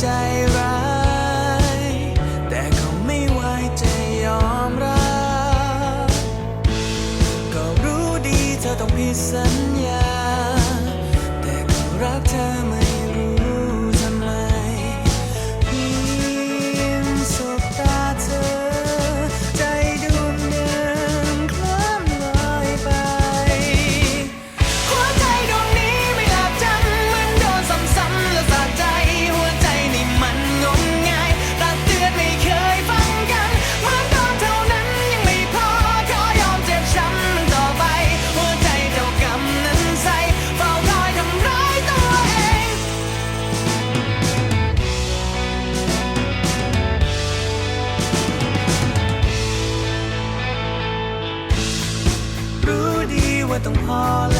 ใจร้าย แต่ก็ไม่ไหวจะยอมรับ ก็รู้ดีเธอต้องผิดสัญญา แต่ก็รักเธอเหมือน พอแล้ว